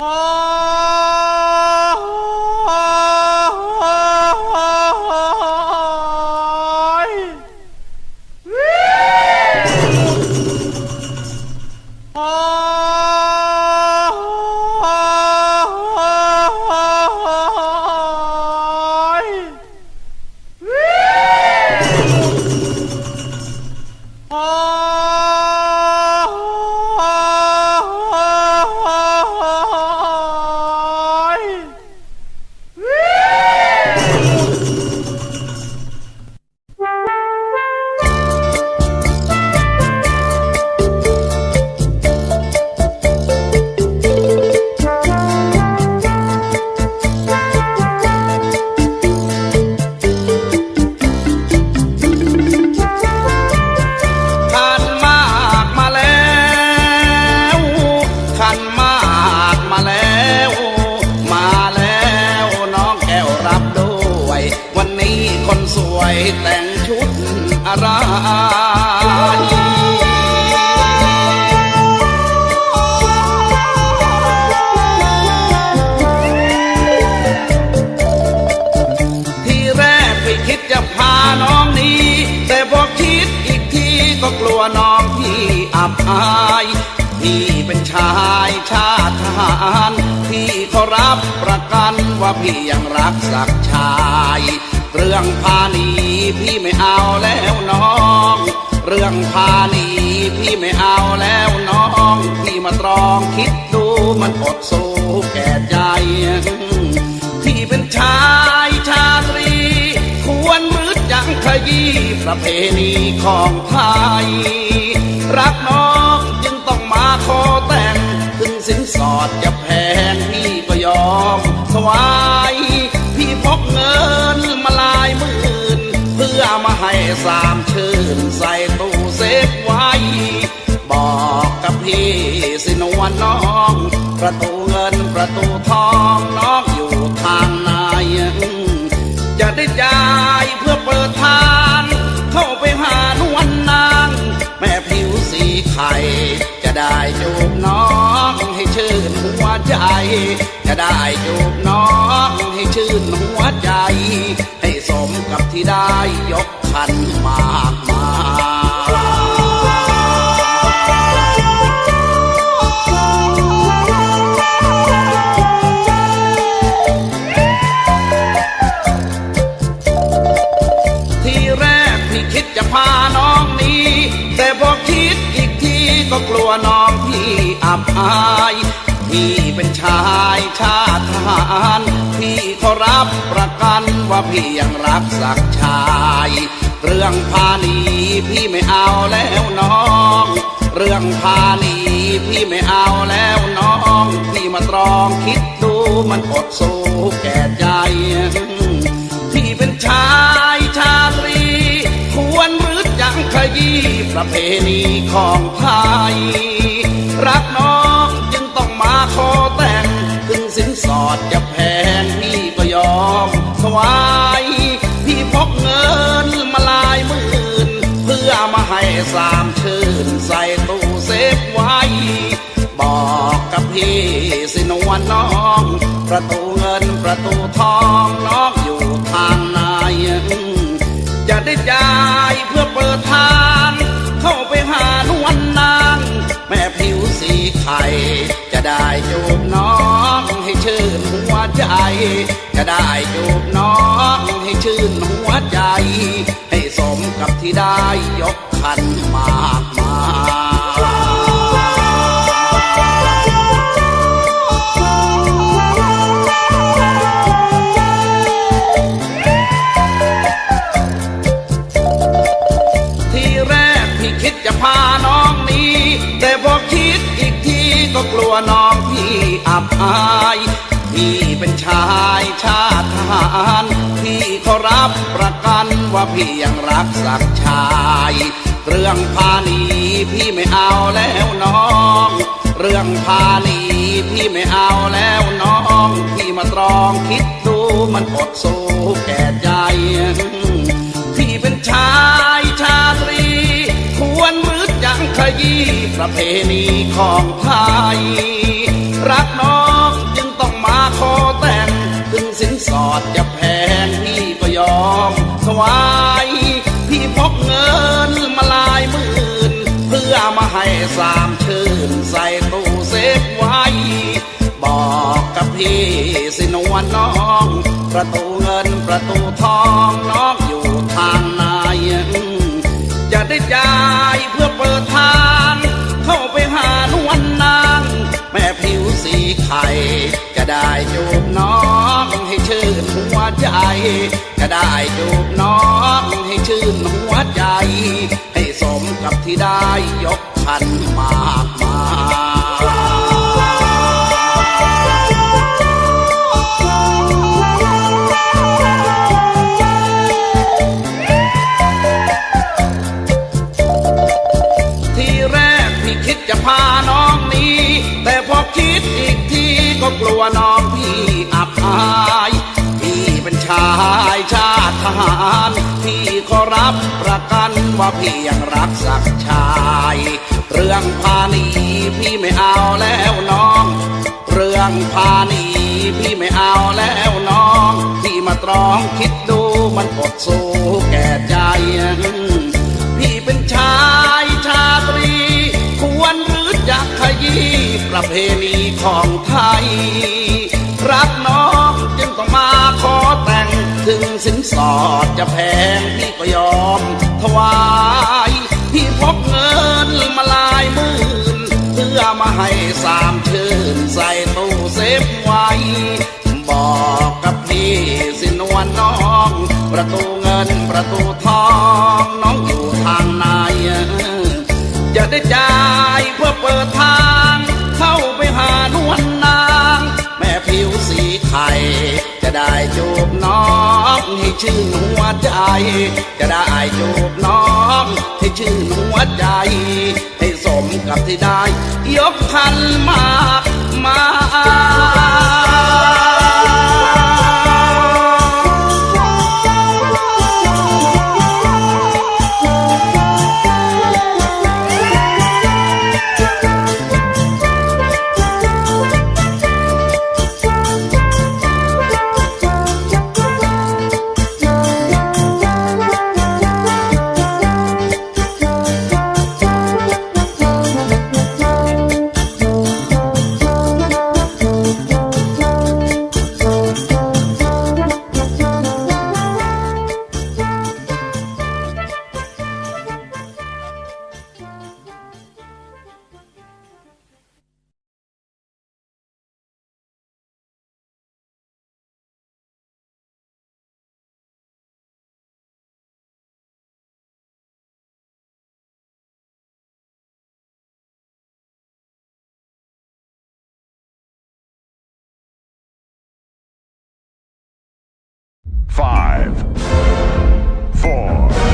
ขัายพี่เป็นชายชาติทหารพี่เขารับประกันว่าพี่ยังรักสักชาย เรื่องพาหนีพี่ไม่เอาแล้วน้อง เรื่องพาหนีพี่ไม่เอาแล้วน้องพี่มาตรองคิดดูมันอดสู้แก่ใจพี่เป็นชายชาตรี ควรมืดยังขยี้ประเพณีของไทย รักน้องจึงต้องมาขอแต่ง ถึงสินสอดจะแพงพี่ก็ยอมสวายพี่พกเงินมาลายหมื่น เพื่อมาให้สามชื่นใส่ตู้เซฟไว้ บอกกับพี่สินวลน้อง ประตูเงินประตูทองน้องอยู่ทาง จะได้จูบน้องให้ชื่นหัวใจ ให้สมกับที่ได้ยกขันมากมาทีแรกพี่คิดจะพาน้องหนี้ แต่พอคิดอีกทีก็กลัวน้องพี่อับอาย พี่เป็นชายชาติทหารพี่เขารับประกันว่าพี่ยังรักสักชาย เรื่องพาหนีพี่ไม่เอาแล้วน้อง เรื่องพาหนีพี่ไม่เอาแล้วน้องพี่มาตรองคิดดูมันอดสู้แก่ใจพี่เป็นชายชาตรี ควรมืดยังขยี้ประเพณีของไทย สามชื่นใส่ตู้เซฟไว้ บอกกับพี่สินวลน้อง ประตูเงินประตูทองน้องอยู่ทางไหนจะได้จ่ายเพื่อเปิดทาง เข้าไปหานวลนาง แม่ผิวสีไข่จะได้จูบน้องให้ชื่นหัวใจ จะได้จูบน้องให้ชื่นหัวใจ กับที่ได้ยกขันมากมาทีแรกพี่คิดจะพาน้องหนี้ แต่พอคิดอีกทีก็กลัวน้องพี่อับอาย พี่เป็นชายชาติทหารพี่เขารับประกันว่าพี่ยังรักสักชาย เรื่องพานีพี่ไม่เอาแล้วน้อง เรื่องพานีพี่ไม่เอาแล้วน้อง พี่มาตรองคิดดูมันอดสู้แก่ใจ พี่เป็นชายชาตรี ควรมืดยังขยี้ประเพณีของไทย รักน้อง มาขอแต่ง ถึงสินสอดจะแพงพี่ก็ยอมสวายพี่พกเงินมาลายหมื่น เพื่อมาให้สามชื่นใส่ตู้เซฟไว้ บอกกับพี่สินวันน้อง ประตูเงินประตูทองน้อง ใจ จะได้จูบน้องให้ชื่นหัวใจ ให้สมกับที่ได้ยกพันมากมาย พี่ขอรับประกันว่าพี่ยังรักสักชาย เรื่องพาหนีพี่ไม่เอาแล้วน้อง เรื่องพาหนีพี่ไม่เอาแล้วน้อง พี่มาตรองคิดดูมันอดสู้แก่ใจ สอดจะแพงพี่ก็ยอมถวายพี่พกเงินมาลายหมื่นเพื่อมาให้สามชื่นใส่ตู้เซฟไว้ บอกกับพี่สินวลน้อง ประตูเงินประตูทองน้องอยู่ทางไหนจะได้จ่ายเพื่อเปิดทาง เข้าไปหานวลนาง แม่ผิวสีไข่จะได้ ให้ชื่นหัวใจ จะได้จูบน้องให้ชื่นหัวใจ ให้สมกับที่ได้ ยกพันมา Five, four,